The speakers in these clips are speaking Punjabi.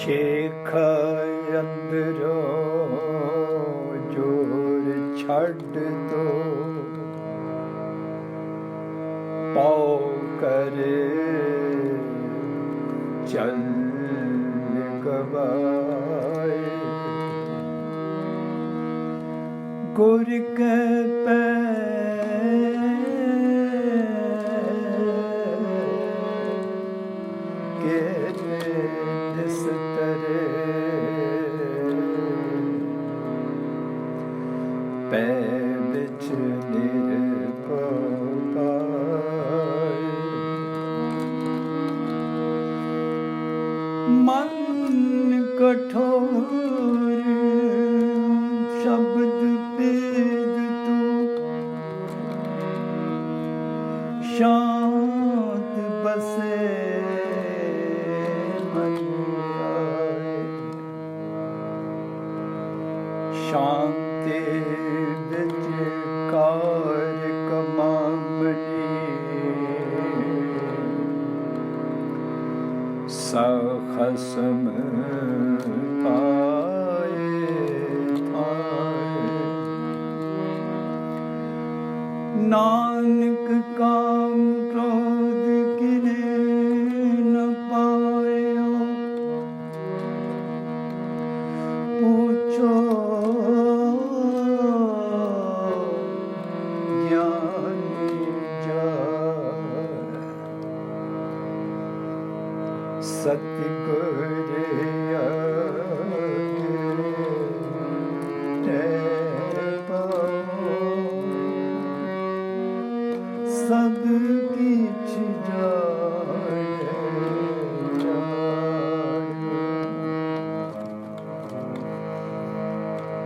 ਸ਼ੇਖ ਅੰਦਰੋਂ ਜੋਰ ਛੱਡ ਦੋ। ਪਾਉ ਕਰੇ ਚੰਨ ਗਵਾਏ। ਗੁਰ ਕੇ शांत बसे शांति बिच कार कमामनी सखसम ਨਾਨਕ ਕਾਮ ਕ੍ਰੋਧ ਕਿਨੇ ਨ ਪਾਇਓ ਪੁੱਛੋ ਸਤਿ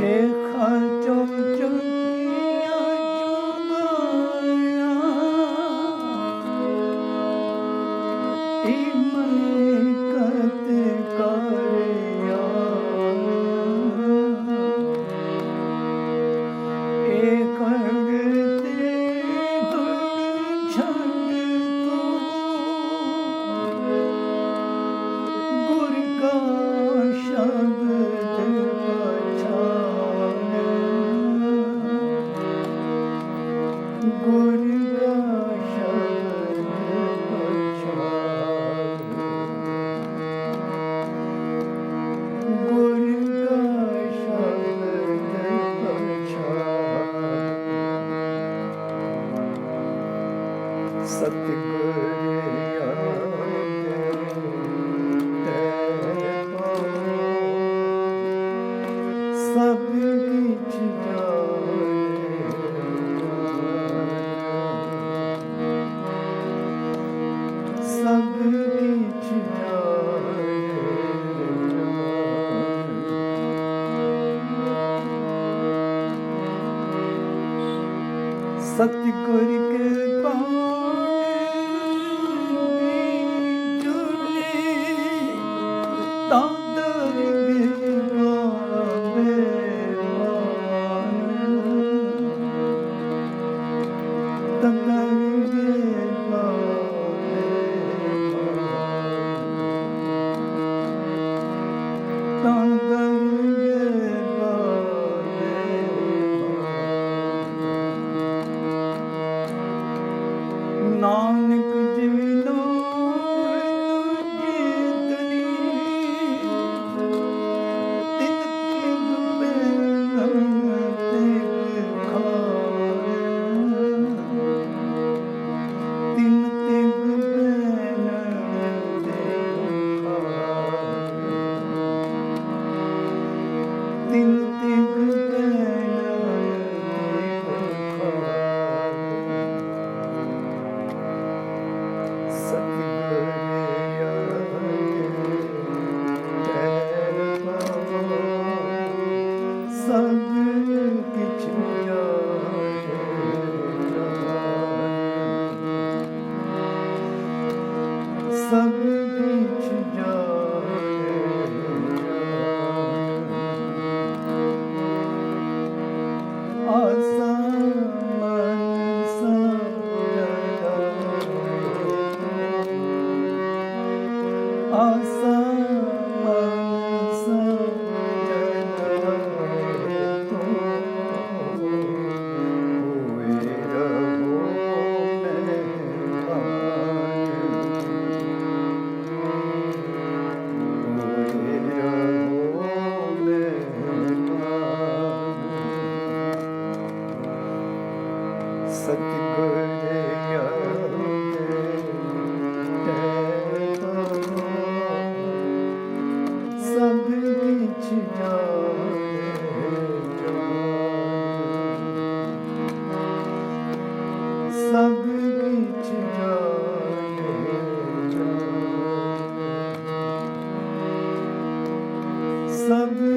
Sheikh ਸਤਿਗੁਰ ਕਿਰਪਾ ਮੇਰੀ ਜੁਲੇ ਤਾਂ God's passando.